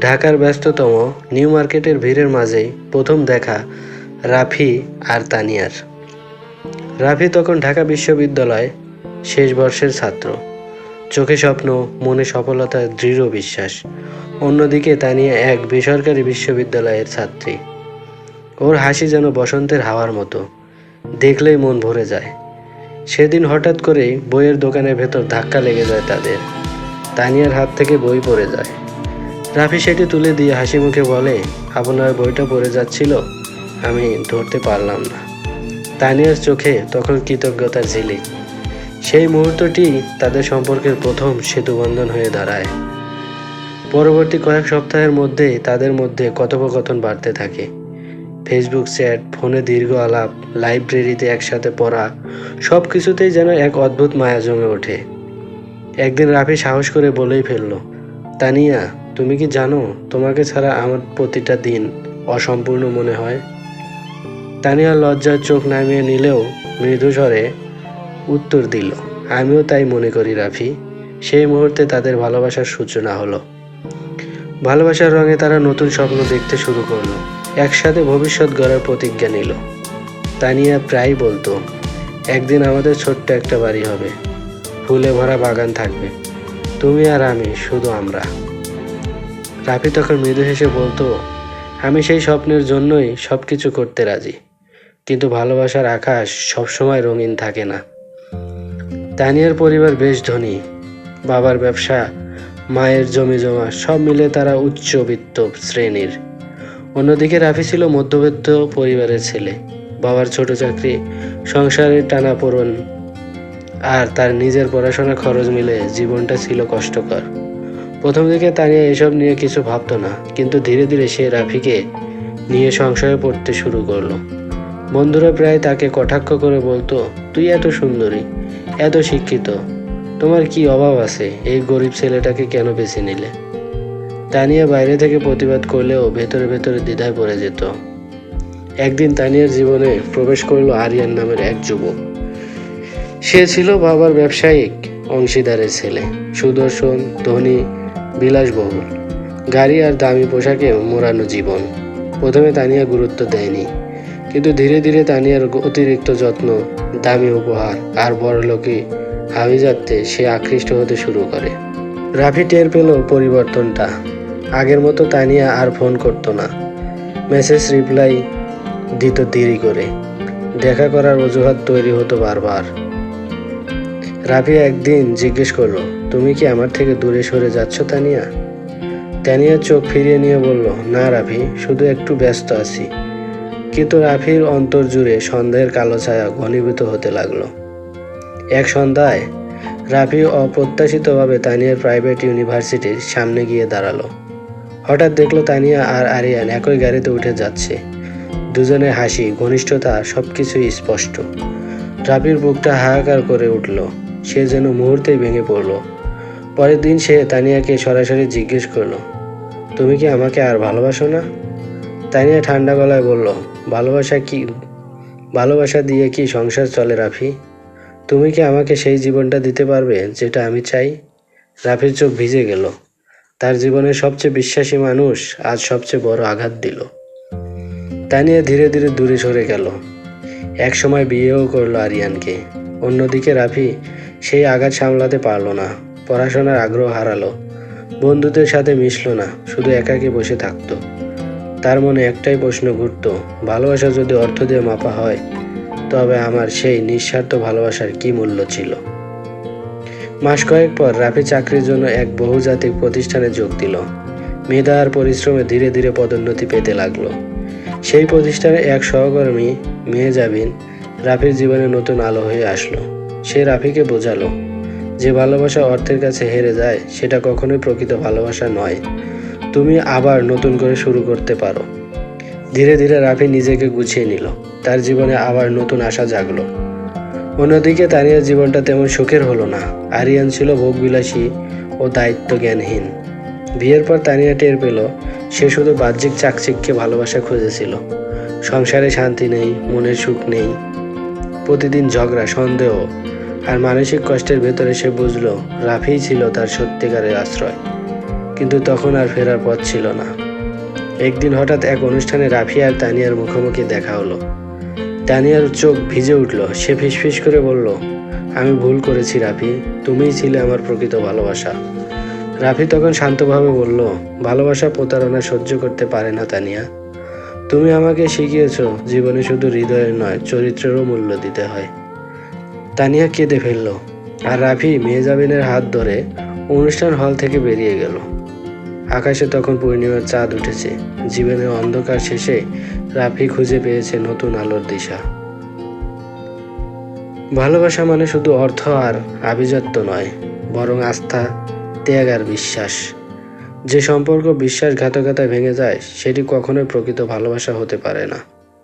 ঢাকার ব্যস্ততম নিউ মার্কেটের ভিড়ের মাঝেই প্রথম দেখা রাফি আর তানিয়ার। রাফি তখন ঢাকা বিশ্ববিদ্যালয় শেষ বর্ষের ছাত্র। চোখে স্বপ্ন, মনে সফলতার দৃঢ় বিশ্বাস। অন্যদিকে তানিয়া এক বেসরকারি বিশ্ববিদ্যালয়ের ছাত্রী। ওর হাসি যেন বসন্তের হাওয়ার মতো। দেখলেই মন ভরে যায়। সেদিন হঠাৎ করেই বইয়ের দোকানের ভেতর ধাক্কা লেগে যায় তাদের। তানিয়ার হাত থেকে বই পড়ে যায়। রাফি সেটি তুলে দিয়ে হাসি মুখে বলে, আপনার বইটা পড়ে যাচ্ছিল, আমি ধরতে পারলাম না। তানিয়ার চোখে তখন কৃতজ্ঞতার ঝিলিক। সেই মুহূর্তটি তাদের সম্পর্কের প্রথম সেতুবন্ধন হয়ে দাঁড়ায়। পরবর্তী কয়েক সপ্তাহের মধ্যেই তাদের মধ্যে কথোপকথন বাড়তে থাকে। ফেসবুক চ্যাট, ফোনে দীর্ঘ আলাপ, লাইব্রেরিতে একসাথে পড়া সব কিছুতেই যেন এক অদ্ভুত মায়া জমে ওঠে। একদিন রাফি সাহস করে বলেই ফেলল, তানিয়া তুমি কি জানো তোমাকে ছাড়া আমার প্রতিটা দিন অসম্পূর্ণ মনে হয়? তানিয়া লজ্জার চোখ নামিয়ে নিলেও মৃদু স্বরে উত্তর দিল, আমিও তাই মনে করি রাফি। সেই মুহূর্তে তাদের ভালোবাসার সূচনা হলো। ভালোবাসার রঙে তারা নতুন স্বপ্ন দেখতে শুরু করল। একসাথে ভবিষ্যৎ গড়ার প্রতিজ্ঞা নিল। তানিয়া প্রায় বলতো, একদিন আমাদের ছোট্ট একটা বাড়ি হবে। ফুলে ভরা বাগান থাকবে। তুমি আর আমি, শুধু আমরা। রাফি তখন মৃদু হেসে বলতো, আমি সেই স্বপ্নের জন্যই সব কিছু করতে রাজি। কিন্তু ভালোবাসার আকাশ সবসময় রঙিন থাকে না। তানিয়ার পরিবার বেশ ধনী। বাবার ব্যবসা, মায়ের জমি জমা, সব মিলে তারা উচ্চবিত্ত শ্রেণির। অন্যদিকে রাফি ছিল মধ্যবিত্ত পরিবারের ছেলে। বাবার ছোট চাকরি, সংসারের টানাপোড়ন আর তার নিজের পড়াশোনা খরচ মিলে জীবনটা ছিল কষ্টকর। প্রথম দিকে তানিয়া এসব নিয়ে কিছু ভাবতো না, কিন্তু ধীরে ধীরে সে রাফিকে নিয়ে সংশয়ে পড়তে শুরু করল। বন্ধুরা প্রায় তাকে কটাক্ষ করে বলতো, তুই এত সুন্দরী, এত শিক্ষিত, তোমার কি অভাব আছে এই গরিব ছেলেটাকে কেন বেছে নিলে? তানিয়া বাইরে থেকে প্রতিবাদ করলেও ভেতরে ভেতরে দ্বিধায় পড়ে যেত। একদিন তানিয়ার জীবনে প্রবেশ করল আরিয়ান নামের এক যুবক। সে ছিল বাবার ব্যবসায়িক অংশীদারের ছেলে। সুদর্শন, ধনী বিলাসবহুল। গাড়ি আর দামি পোশাকে মোড়ানো জীবন। প্রথমে তানিয়া গুরুত্ব দেয়নি, কিন্তু ধীরে ধীরে তানিয়ার অতিরিক্ত যত্ন, দামি উপহার আর বড়লোকি আভিজাত্যে সে আকৃষ্ট হতে শুরু করে। রাফি টের পেল পরিবর্তনটা। আগের মতো তানিয়া আর ফোন করতো না। মেসেজ রিপ্লাই দিত দেরি করে। দেখা করার অজুহাত তৈরি হতো বারবার। রাফি একদিন জিজ্ঞেস করল, তুমি কি আমার থেকে দূরে সরে যাচ্ছ, তানিয়া? তানিয়া চোখ ফিরিয়ে নিয়ে বলল, না রাফি শুধু একটু ব্যস্ত আছি। কিন্তু রাফির অন্তর জুড়ে সন্দেহের কালো ছায়া ঘনীভূত হতে লাগল। এক সন্ধ্যায় রাফি অপ্রত্যাশিতভাবে তানিয়ার প্রাইভেট ইউনিভার্সিটির সামনে গিয়ে দাঁড়াল। হঠাৎ দেখল তানিয়া আর আরিয়ান একই গাড়িতে উঠে যাচ্ছে। দুজনের হাসি, ঘনিষ্ঠতা সবকিছুই স্পষ্ট। রাফির বুকটা হাহাকার করে উঠল। সে যেন মুহূর্তেই ভেঙে পড়ল। পরের দিন সে তানিয়াকে সরাসরি জিজ্ঞেস করল, তুমি কি আমাকে আর ভালোবাসো না? তানিয়া ঠান্ডা গলায় বলল, ভালোবাসা কি, ভালোবাসা দিয়ে কি সংসার চলে রাফি? তুমি কি আমাকে সেই জীবনটা দিতে পারবে যেটা আমি চাই? রাফির চোখ ভিজে গেল। তার জীবনের সবচেয়ে বিশ্বাসী মানুষ আজ সবচেয়ে বড় আঘাত দিল। তানিয়া ধীরে ধীরে দূরে সরে গেল। এক সময় বিয়েও করল আরিয়ানকে। অন্যদিকে রাফি সেই আঘাত সামলাতে পারল না। পড়াশোনার আগ্রহ হারালো। বন্ধুদের সাথে মিশলো না, শুধু একাকে বসে থাকতো। তার মনে একটাই প্রশ্ন ঘুরতো, ভালোবাসা যদি অর্থ দিয়ে মাপা হয়, তবে আমার সেই নিঃস্বার্থ ভালোবাসার কি মূল্য ছিল? মাস কয়েক পর রাফি চাকরির জন্য এক বহুজাতিক প্রতিষ্ঠানে যোগ দিল। মেধা আর পরিশ্রমে ধীরে ধীরে পদোন্নতি পেতে লাগল। সেই প্রতিষ্ঠানের এক সহকর্মী, মেহজাবিন, রাফির জীবনে নতুন আলো হয়ে আসলো। সে রাফিকে বোঝালো যে ভালোবাসা অর্থের কাছে হেরে যায়, সেটা কখনোই প্রকৃত ভালোবাসা নয়। তুমি আবার নতুন করে শুরু করতে পারো। ধীরে ধীরে রাফি নিজেকে গুছিয়ে নিল। তার জীবনে আবার নতুন আশা জাগলো। অন্যদিকে তানিয়ার জীবনটা তেমন সুখের হলো না। আরিয়ান ছিল ভোগবিলাসী ও দায়িত্ব জ্ঞানহীন বিয়ের পর তানিয়া টের পেল, সে শুধু বাহ্যিক চাকচিককে ভালোবাসা খুঁজেছিল। সংসারে শান্তি নেই, মনের সুখ নেই। প্রতিদিন ঝগড়া, সন্দেহ আর মানসিক কষ্টের ভেতরে সে বুঝলো রাফিই ছিল তার সত্যিকারের আশ্রয়। কিন্তু তখন আর ফেরার পথ ছিল না। একদিন হঠাৎ এক অনুষ্ঠানে রাফি আর তানিয়ার মুখোমুখি দেখা হলো। তানিয়ার চোখ ভিজে উঠল। সে ফিসফিস করে বলল, আমি ভুল করেছি রাফি। তুমিই ছিলে আমার প্রকৃত ভালোবাসা। রাফি তখন শান্তভাবে বলল, ভালোবাসা প্রতারণা সহ্য করতে পারে না, তানিয়া। তুমি আমাকে শিখিয়েছ, জীবনে শুধু হৃদয়ের নয়, চরিত্রেরও মূল্য দিতে হয়। তানিয়া কেঁদে ফেলল আর রাফি মেহজাবিনের হাত ধরে অনুষ্ঠান হল থেকে বেরিয়ে গেল। আকাশে তখন পূর্ণিমার চাঁদ উঠেছে। জীবনের অন্ধকার শেষে রাফি খুঁজে পেয়েছে নতুন আলোর দিশা। ভালোবাসা মানে শুধু অর্থ আর আভিজাত্য নয়, বরং আস্থা, ত্যাগ আর বিশ্বাস। যে সম্পর্ক বিশ্বাসঘাতকতা ভেঙে যায়, সেটি কখনোই প্রকৃত ভালোবাসা হতে পারে না।